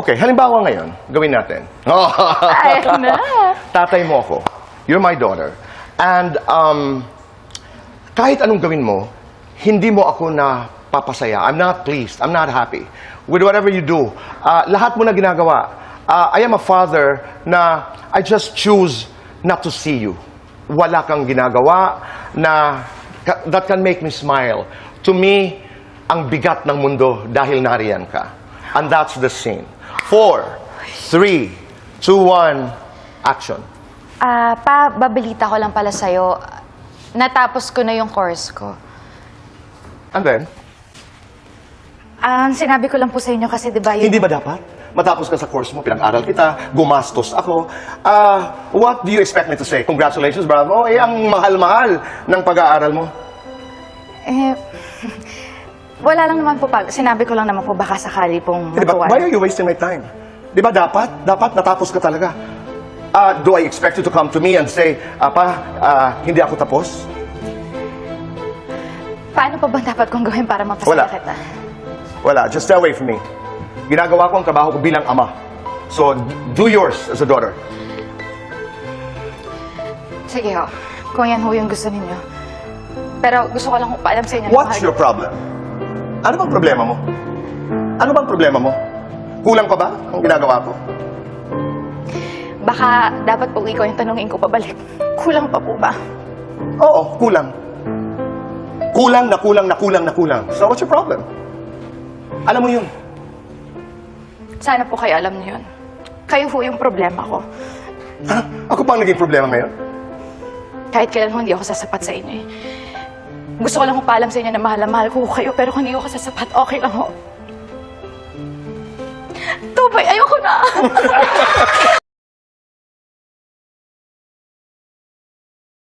Okay, halimbawa ngayon, gawin natin. Ay, na. Tatay mo ako. You're my daughter. And um, kahit anong gawin mo, hindi mo ako na papasaya. I'm not pleased. I'm not happy. With whatever you do, uh, lahat mo na ginagawa. Uh, I am a father na I just choose not to see you. Wala kang ginagawa na that can make me smile. To me, ang bigat ng mundo dahil nariyan ka. And that's the scene. Four, three, two, one, action. Ah, pa, babalita ko lang pala sa'yo. Natapos ko na yung course ko. And then, Ang sinabi ko lang po sa inyo kasi di ba yun... Hindi ba dapat? Matapos ka sa course mo, pinag-aral kita, gumastos ako. Ah, what do you expect me to say? Congratulations, bravo. Eh, ang mahal-mahal ng pag-aaral mo. Eh, wala lang naman po pa. Sinabi ko lang naman po baka sakali pong Di ba? matuwa. Why are you wasting my time? Di ba dapat? Dapat natapos ka talaga. Ah, do I expect you to come to me and say, Apa, ah, hindi ako tapos? Paano pa ba dapat kong gawin para mapasaya Wala. kita? Wala, just stay away from me. Ginagawa ko ang trabaho ko bilang ama. So, do yours as a daughter. Sige ho, kung yan ho yung gusto ninyo. Pero gusto ko lang ho paalam sa inyo. na What's mahal- your problem? Ano bang problema mo? Ano bang problema mo? Kulang pa ba ang ginagawa ko? Baka dapat po ikaw yung tanungin ko pabalik. Kulang pa po ba? Oo, kulang. Kulang na kulang na kulang na kulang. So what's your problem? Alam mo yun. Sana po kayo alam niyo yun. Kayo ho yung problema ko. Ha? Ako pa ang naging problema ngayon? Kahit kailan ho hindi ako sasapat sa inyo eh. Gusto ko lang paalam sa inyo na mahal na mahal ko kayo pero kung hindi ko sasapat, okay lang ho. Tubay, ayoko na.